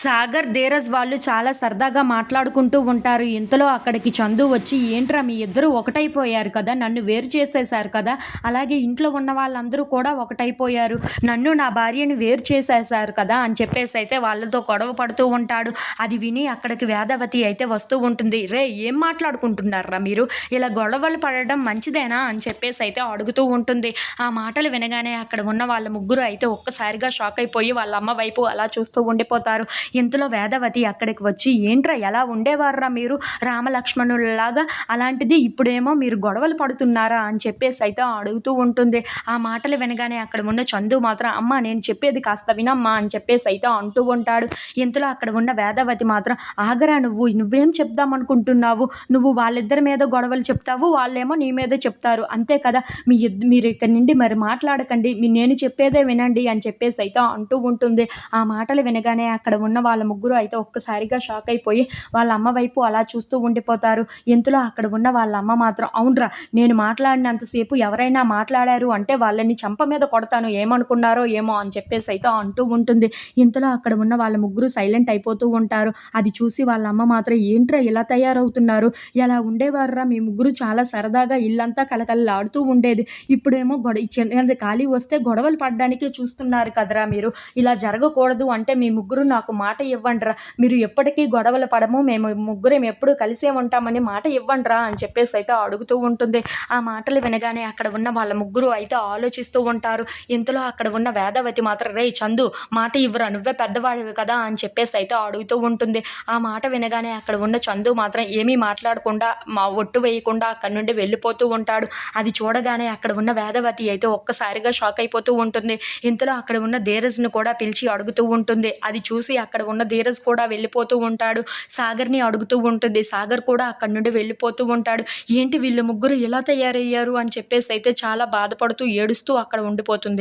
సాగర్ ధీరజ్ వాళ్ళు చాలా సరదాగా మాట్లాడుకుంటూ ఉంటారు. ఇంతలో అక్కడికి చందు వచ్చి ఏంట్రా మీ ఇద్దరు ఒకటైపోయారు కదా నన్ను వేరు చేసేశారు కదా అలాగే ఇంట్లో ఉన్న వాళ్ళందరూ కూడా ఒకటైపోయారు. నన్ను నా భార్యని వేరు చేసేశారు కదా అని చెప్పేసి అయితే వాళ్ళతో గొడవ పడుతూ ఉంటాడు. అది విని అక్కడికి వేదవతి అయితే వస్తూ ఉంటుంది. రే ఏం మాట్లాడుకుంటున్నారా మీరు? ఇలా గొడవలు పడడం మంచిదేనా? అని చెప్పేసి అయితే అడుగుతూ ఉంటుంది. ఆ మాటలు వినగానే అక్కడ ఉన్న వాళ్ళ ముగ్గురు అయితే ఒక్కసారిగా షాక్ అయిపోయి వాళ్ళ అమ్మ వైపు అలా చూస్తూ ఉండిపోతారు. ఇంతలో వేదవతి అక్కడికి వచ్చి ఏంట్రా ఎలా ఉండేవారురా మీరు? రామలక్ష్మణులలాగా అలాంటిది ఇప్పుడేమో మీరు గొడవలు పడుతున్నారా? అని చెప్పేసి అయితే అడుగుతూ ఉంటుంది. ఆ మాటలు వినగానే అక్కడ ఉన్న చందు మాత్రం అమ్మ నేను చెప్పేది కాస్త వినమ్మా అని చెప్పేసి అయితే అంటూ ఉంటాడు. ఇంతలో అక్కడ ఉన్న వేదవతి మాత్రం ఆగరా నువ్వు నువ్వేం చెప్దాం అనుకుంటున్నావు? నువ్వు వాళ్ళిద్దరి మీద గొడవలు చెప్తావు వాళ్ళేమో నీ మీద చెప్తారు. అంతే కదా? మీ మీరు ఇక్కడి నుండి మరి మాట్లాడకండి. మీ నేను చెప్పేదే వినండి అని చెప్పేసి అయితే అంటూ ఉంటుంది. ఆ మాటలు వినగానే అక్కడ ఉన్న వాళ్ళ ముగ్గురు అయితే ఒక్కసారిగా షాక్ అయిపోయి వాళ్ళ అమ్మ వైపు అలా చూస్తూ ఉండిపోతారు. ఇంతలో అక్కడ ఉన్న వాళ్ళ అమ్మ మాత్రం అవునరా నేను మాట్లాడినంతసేపు ఎవరైనా మాట్లాడారు అంటే వాళ్ళని చంప మీద కొడతాను ఏమనుకున్నారో ఏమో అని చెప్పేసి అయితే అంటూ ఉంటుంది. ఇంతలో అక్కడ ఉన్న వాళ్ళ ముగ్గురు సైలెంట్ అయిపోతూ ఉంటారు. అది చూసి వాళ్ళ అమ్మ మాత్రం ఏంట్రా ఇలా తయారవుతున్నారు? ఎలా ఉండేవారురా? మీ ముగ్గురు చాలా సరదాగా ఇల్లంతా కలకలలాడుతూ ఉండేది. ఇప్పుడేమో గొడ చిన్నది ఖాళీ వస్తే గొడవలు పడడానికే చూస్తున్నారు కదరా మీరు. ఇలా జరగకూడదు అంటే మీ ముగ్గురు నాకు మా మాట ఇవ్వండిరా. మీరు ఎప్పటికీ గొడవలు పడము మేము ముగ్గురం ఎప్పుడు కలిసే ఉంటామని మాట ఇవ్వండిరా అని చెప్పేసి అయితే అడుగుతూ ఉంటుంది. ఆ మాటలు వినగానే అక్కడ ఉన్న వాళ్ళ ముగ్గురు అయితే ఆలోచిస్తూ ఉంటారు. ఇంతలో అక్కడ ఉన్న వేదవతి మాత్రం రే చందు మాట ఇవ్వరా నువ్వే పెద్దవాడివి కదా అని చెప్పేసి అయితే అడుగుతూ ఉంటుంది. ఆ మాట వినగానే అక్కడ ఉన్న చందు మాత్రం ఏమీ మాట్లాడకుండా మా ఒట్టు వేయకుండా అక్కడి నుండి వెళ్ళిపోతూ ఉంటాడు. అది చూడగానే అక్కడ ఉన్న వేదవతి అయితే ఒక్కసారిగా షాక్ అయిపోతూ ఉంటుంది. ఇంతలో అక్కడ ఉన్న ధీరజ్ను కూడా పిలిచి అడుగుతూ ఉంటుంది. అది చూసి అక్కడ ఉన్న ధీరజ్ కూడా వెళ్ళిపోతూ ఉంటాడు. సాగర్ని అడుగుతూ ఉంటుంది. సాగర్ కూడా అక్కడి నుండి వెళ్ళిపోతూ ఉంటాడు. ఏంటి వీళ్ళు ముగ్గురు ఎలా తయారయ్యారు అని చెప్పేసి అయితే చాలా బాధపడుతూ ఏడుస్తూ అక్కడ ఉండిపోతుంది.